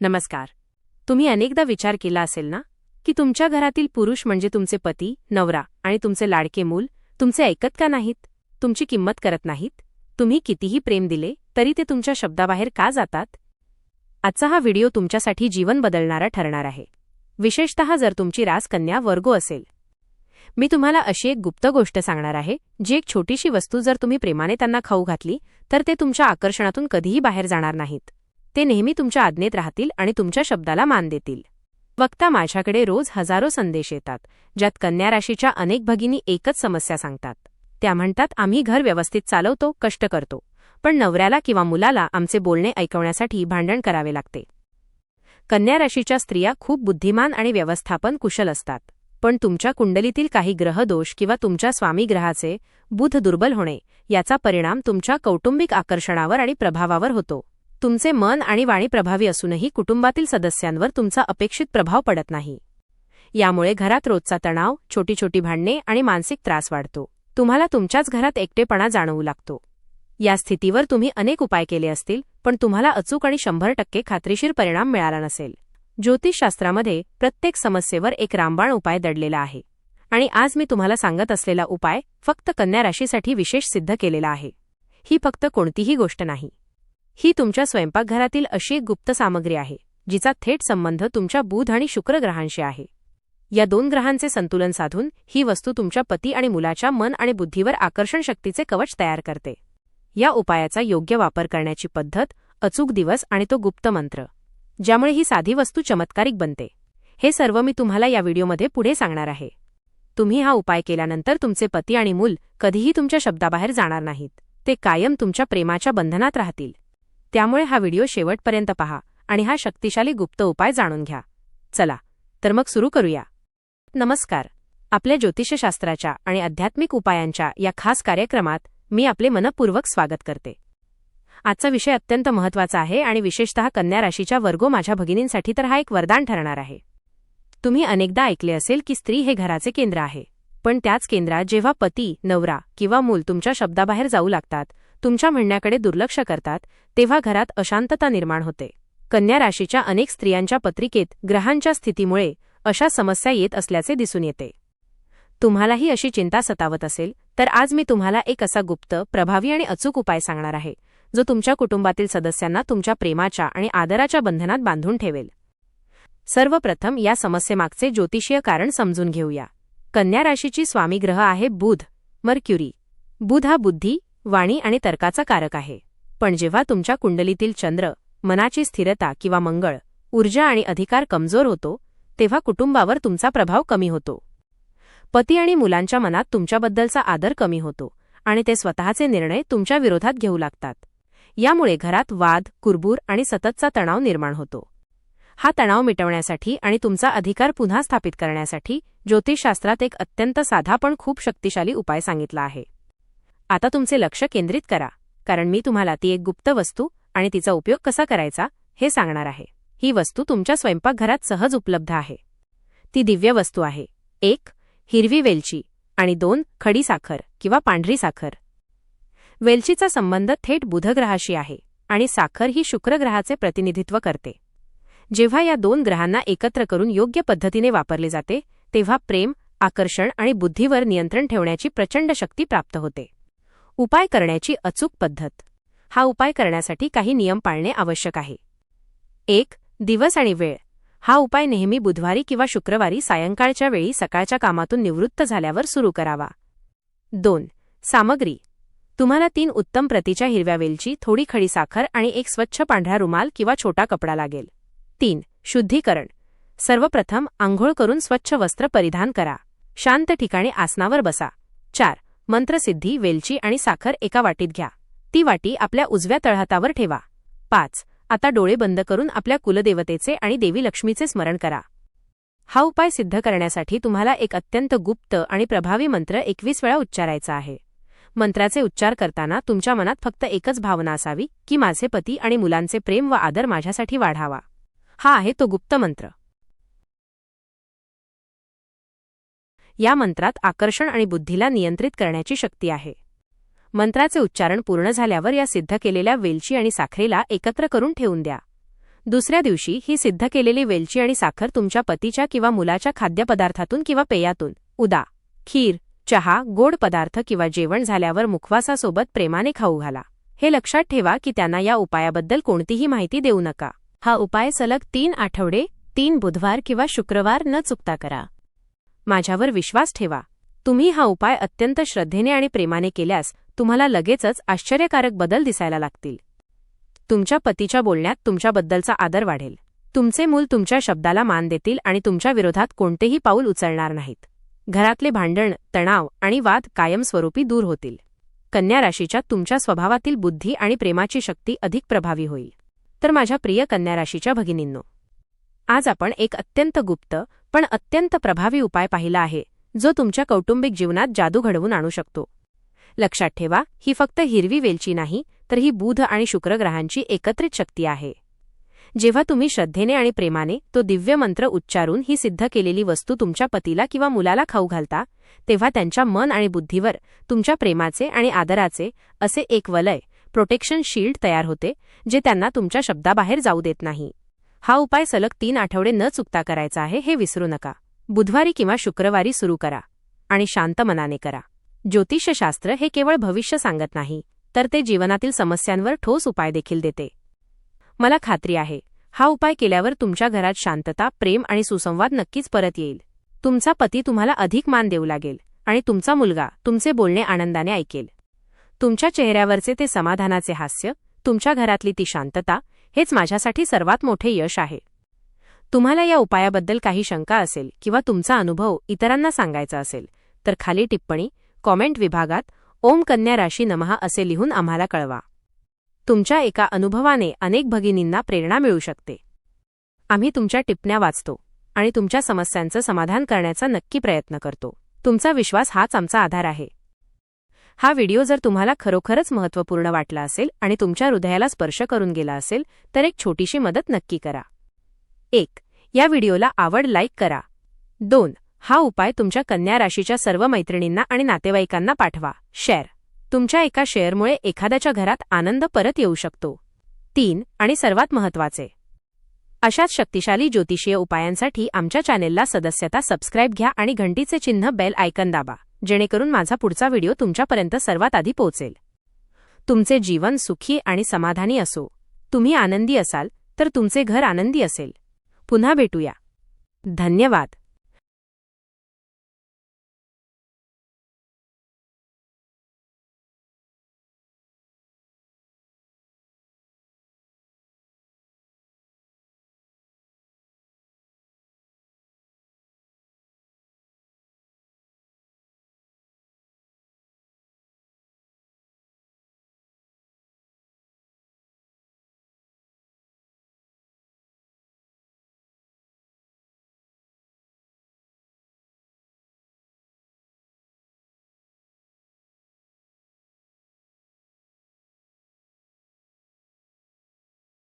नमस्कार. तुम्ही अनेकदा विचार केला असेल ना की तुमच्या घरातील पुरुष म्हणजे तुमचे पती नवरा आणि तुमचे लाडके मूल तुमचे ऐकत का नाहीत? तुमची किंमत करत नाहीत? तुम्ही कितीही प्रेम दिले तरी ते तुमच्या शब्दाबाहेर का जातात? आजचा हा व्हिडिओ तुमच्यासाठी जीवन बदलणारा ठरणार आहे. विशेषतः जर तुमची रासकन्या वर्गो असेल. मी तुम्हाला अशी एक गुप्त गोष्ट सांगणार आहे जी एक छोटीशी वस्तू जर तुम्ही प्रेमाने त्यांना खाऊ घातली तर ते तुमच्या आकर्षणातून कधीही बाहेर जाणार नाहीत. ते नेहमी तुमच्या आज्ञेत राहतील आणि तुमच्या शब्दाला मान देतील. वक्ता माझ्याकडे रोज हजारो संदेश येतात ज्यात कन्या राशीच्या अनेक भगिनी एकच समस्या सांगतात. त्या म्हणतात आम्ही घर व्यवस्थित चालवतो कष्ट करतो पण नवऱ्याला किंवा मुलाला आमचे बोलणे ऐकवण्यासाठी भांडण करावे लागते. कन्या राशीच्या स्त्रिया खूप बुद्धिमान आणि व्यवस्थापन कुशल असतात पण तुमच्या कुंडलीतील काही ग्रहदोष किंवा तुमच्या स्वामी ग्रहाचे बुध दुर्बल होणे याचा परिणाम तुमच्या कौटुंबिक आकर्षणावर आणि प्रभावावर होतो. तुमचे मन आणि वाणी प्रभावी असूनही कुटुंबातील सदस्यांवर तुमचा अपेक्षित प्रभाव पडत नाही. यामुळे घरात रोजचा तणाव छोटी छोटी भांडणे आणि मानसिक त्रास वाढतो. तुम्हाला तुमच्याच घरात एकटेपणा जाणवू लागतो. या स्थितीवर तुम्ही अनेक उपाय केले असतील पण तुम्हाला अचूक आणि शंभर टक्के खात्रीशीर परिणाम मिळाला नसेल. ज्योतिषशास्त्रामध्ये प्रत्येक समस्येवर एक रामबाण उपाय दडलेला आहे. आणि आज मी तुम्हाला सांगत असलेला उपाय फक्त कन्या राशीसाठी विशेष सिद्ध केलेला आहे. ही फक्त कोणतीही गोष्ट नाही. ही तुमच्या स्वयंपाकघरातील अशी एक गुप्त सामग्री आहे जिचा थेट संबंध तुमच्या बुध आणि शुक्र ग्रहांशी आहे. या दोन ग्रहांचे संतुलन साधून ही वस्तू तुमच्या पती आणि मुलाच्या मन आणि बुद्धीवर आकर्षण शक्तीचे कवच तयार करते. या उपायाचा योग्य वापर करण्याची पद्धत अचूक दिवस आणि तो गुप्त मंत्र. ज्यामुळे ही साधी वस्तू चमत्कारिक बनते. हे सर्व मी तुम्हाला या व्हिडिओमध्ये पुढे सांगणार आहे. तुम्ही हा उपाय केल्यानंतर तुमचे पती आणि मूल कधीही तुमच्या शब्दाबाहेर जाणार नाहीत. ते कायम तुमच्या प्रेमाच्या बंधनात राहतील. त्यामुळे हा व्हिडिओ शेवटपर्यंत पहा आणि हा शक्तिशाली गुप्त उपाय जाणून घ्या. चला तर मग सुरू करूया. नमस्कार. आपल्या ज्योतिषशास्त्राच्या आणि आध्यात्मिक उपायांच्या या खास कार्यक्रमात मी आपले मनपूर्वक स्वागत करते. आजचा विषय अत्यंत महत्त्वाचा आहे आणि विशेषतः कन्या राशीच्या वर्गो माझ्या भगिनींसाठी तर हा एक वरदान ठरणार आहे. तुम्ही अनेकदा ऐकले असेल की स्त्री हे घराचे केंद्र आहे. पण त्याच केंद्रात जेव्हा पती नवरा किंवा मूल तुमच्या शब्दाबाहेर जाऊ लागतात तुमच्या म्हणण्याकडे दुर्लक्ष करतात तेव्हा घरात अशांतता निर्माण होते. कन्या राशीच्या अनेक स्त्रियांच्या पत्रिकेत ग्रहांच्या स्थितीमुळे अशा समस्या येत असल्याचे दिसून येते. तुम्हालाही अशी चिंता सतावत असेल तर आज मी तुम्हाला एक असा गुप्त प्रभावी आणि अचूक उपाय सांगणार आहे जो तुमच्या कुटुंबातील सदस्यांना तुमच्या प्रेमाच्या आणि आदराच्या बंधनात बांधून ठेवेल. सर्वप्रथम या समस्येमागचे ज्योतिषीय कारण समजून घेऊया. कन्या राशीची स्वामी ग्रह आहे बुध मर्क्युरी. बुध हा बुद्धी वाणी आणि तर्काचा कारक आहे. पण जेव्हा तुमच्या कुंडलीतील चंद्र मनाची स्थिरता किंवा मंगळ ऊर्जा आणि अधिकार कमजोर होतो तेव्हा कुटुंबावर तुमचा प्रभाव कमी होतो. पती आणि मुलांच्या मनात तुमच्याबद्दलचा आदर कमी होतो आणि ते स्वतःचे निर्णय तुमच्या विरोधात घेऊ लागतात. यामुळे घरात वाद कुरबूर आणि सततचा तणाव निर्माण होतो. हा तणाव मिटवण्यासाठी आणि तुमचा अधिकार पुन्हा स्थापित करण्यासाठी ज्योतिषशास्त्रात एक अत्यंत साधा पण खूप शक्तिशाली उपाय सांगितला आहे. आता तुमचे लक्ष केंद्रित करा कारण मी तुम्हाला ती एक गुप्त वस्तू आणि तिचा उपयोग कसा करायचा हे सांगणार आहे. ही वस्तू तुमच्या स्वयंपाकघरात सहज उपलब्ध आहे. ती दिव्य वस्तू आहे. एक हिरवी वेलची आणि दोन खडी साखर किंवा पांढरी साखर. वेलचीचा संबंध थेट बुधग्रहाशी आहे आणि साखर ही शुक्रग्रहाचे प्रतिनिधित्व करते. जेव्हा या दोन ग्रहांना एकत्र करून योग्य पद्धतीने वापरले जाते तेव्हा प्रेम आकर्षण आणि बुद्धीवर नियंत्रण ठेवण्याची प्रचंड शक्ती प्राप्त होते. उपाय करण्याची अचूक पद्धत. हा उपाय करण्यासाठी काही नियम पाळणे आवश्यक आहे. एक दिवस आणि वेळ. हा उपाय नेहमी बुधवारी किंवा शुक्रवारी सायंकाळच्या वेळी सकाळच्या कामातून निवृत्त झाल्यावर सुरू करावा. दोन सामग्री. तुम्हाला तीन उत्तम प्रतीच्या हिरव्या वेलची थोडी खडी साखर आणि एक स्वच्छ पांढरा रुमाल किंवा छोटा कपडा लागेल. तीन शुद्धीकरण. सर्वप्रथम आंघोळ करून स्वच्छ वस्त्र परिधान करा. शांत ठिकाणी आसनावर बसा. चार मंत्रसिद्धी वेलची आणि साखर एका वाटीत घ्या. ती वाटी आपल्या उजव्या तळहातावर ठेवा. पाच. आता डोळे बंद करून आपल्या कुलदेवतेचे आणि देवी लक्ष्मीचे स्मरण करा. हा उपाय सिद्ध करण्यासाठी तुम्हाला एक अत्यंत गुप्त आणि प्रभावी मंत्र एकवीस वेळा उच्चारायचा आहे. मंत्राचे उच्चार करताना तुमच्या मनात फक्त एकच भावना असावी की माझे पती आणि मुलांचे प्रेम व आदर माझ्यासाठी वाढावा. हा आहे तो गुप्त मंत्र. या मंत्रात आकर्षण आणि बुद्धीला नियंत्रित करण्याची शक्ती आहे. मंत्राचे उच्चारण पूर्ण झाल्यावर या सिद्ध केलेल्या वेलची आणि साखरेला एकत्र करून ठेवून द्या. दुसऱ्या दिवशी ही सिद्ध केलेली वेलची आणि साखर तुमच्या पतीच्या किंवा मुलाच्या खाद्यपदार्थातून किंवा पेयातून उदा खीर चहा गोड पदार्थ किंवा जेवण झाल्यावर मुखवासासोबत प्रेमाने खाऊ घाला. हे लक्षात ठेवा की त्यांना या उपायाबद्दल कोणतीही माहिती देऊ नका. हा उपाय सलग तीन आठवडे तीन बुधवार किंवा शुक्रवार न चुकता करा. माझ्यावर विश्वास ठेवा. तुम्ही हा उपाय अत्यंत श्रद्धेने आणि प्रेमाने केल्यास तुम्हाला लगेचच आश्चर्यकारक बदल दिसायला लागतील. तुमच्या पतीच्या बोलण्यात तुमच्याबद्दलचा आदर वाढेल. तुमचे मूल तुमच्या शब्दाला मान देतील आणि तुमच्या विरोधात कोणतेही पाऊल उचलणार नाहीत. घरातले भांडण तणाव आणि वाद कायमस्वरूपी दूर होतील. कन्या राशीच्या तुमच्या स्वभावातील बुद्धी आणि प्रेमाची शक्ती अधिक प्रभावी होईल. तर माझ्या प्रिय कन्या राशीच्या भगिनींनो आज आपण एक अत्यंत गुप्त पण अत्यंत प्रभावी उपाय पाहिला आहे जो तुमच्या कौटुंबिक जीवनात जादू घडवून आणू शकतो. लक्षात ठेवा ही फक्त हिरवी वेलची नाही तर ही बुध आणि शुक्र ग्रहांची एकत्रित शक्ती आहे. जेव्हा तुम्ही श्रद्धेने आणि प्रेमाने तो दिव्य मंत्र उच्चारून ही सिद्ध केलेली वस्तू तुमच्या पतीला किंवा मुलाला खाऊ घालता तेव्हा त्यांच्या मन आणि बुद्धीवर तुमच्या प्रेमाचे आणि आदराचे असे एक वलय प्रोटेक्शन शील्ड तयार होते जे त्यांना तुमच्या शब्दाबाहेर जाऊ देत नाही. हा उपाय सलग तीन आठवडे न चुकता करायचा आहे हे विसरू नका. बुधवारी किंवा शुक्रवारी सुरू करा आणि शांत मनाने करा. ज्योतिषशास्त्र हे केवळ भविष्य सांगत नाही तर ते जीवनातील समस्यांवर ठोस उपाय देखील देते. मला खात्री आहे हा उपाय केल्यावर तुमच्या घरात शांतता प्रेम आणि सुसंवाद नक्कीच परत येईल. तुमचा पती तुम्हाला अधिक मान देऊ लागेल आणि तुमचा मुलगा तुमचे बोलणे आनंदाने ऐकेल. तुमच्या चेहऱ्यावरचे ते समाधानाचे हास्य तुमच्या घरातली ती शांतता हेच माझ्यासाठी सर्वात मोठे यश आहे. तुम्हाला या उपायाबद्दल काही शंका असेल किंवा तुमचा अनुभव इतरांना सांगायचा असेल तर खाली टिप्पणी कॉमेंट विभागात ओम कन्या राशी नमहा असे लिहून आम्हाला कळवा. तुमच्या एका अनुभवाने अनेक भगिनींना प्रेरणा मिळू शकते. आम्ही तुमच्या टिप्पण्या वाचतो आणि तुमच्या समस्यांचं समाधान करण्याचा नक्की प्रयत्न करतो. तुमचा विश्वास हाच आमचा आधार आहे. हा व्हिडिओ जर तुम्हाला खरोखरच महत्त्वपूर्ण वाटला असेल आणि तुमच्या हृदयाला स्पर्श करून गेला असेल तर एक छोटीशी मदत नक्की करा. एक या व्हिडिओला आवड लाईक करा. दोन हा उपाय तुमच्या कन्या राशीच्या सर्व मैत्रिणींना आणि नातेवाईकांना पाठवा. शेअर तुमच्या एका शेअरमुळे एखाद्याच्या घरात आनंद परत येऊ शकतो. तीन आणि सर्वात महत्त्वाचे. अशाच शक्तिशाली ज्योतिषीय उपायांसाठी आमच्या चॅनेलला सदस्यता सबस्क्राईब घ्या आणि घंटीचे चिन्ह बेल आयकन दाबा. जेणेकरून माझा पुढचा व्हिडिओ तुमच्यापर्यंत सर्वात आधी पोहोचेल. तुमचे जीवन सुखी आणि समाधानी असो. तुम्ही आनंदी असाल तर तुमचे घर आनंदी असेल. पुन्हा भेटूया. धन्यवाद.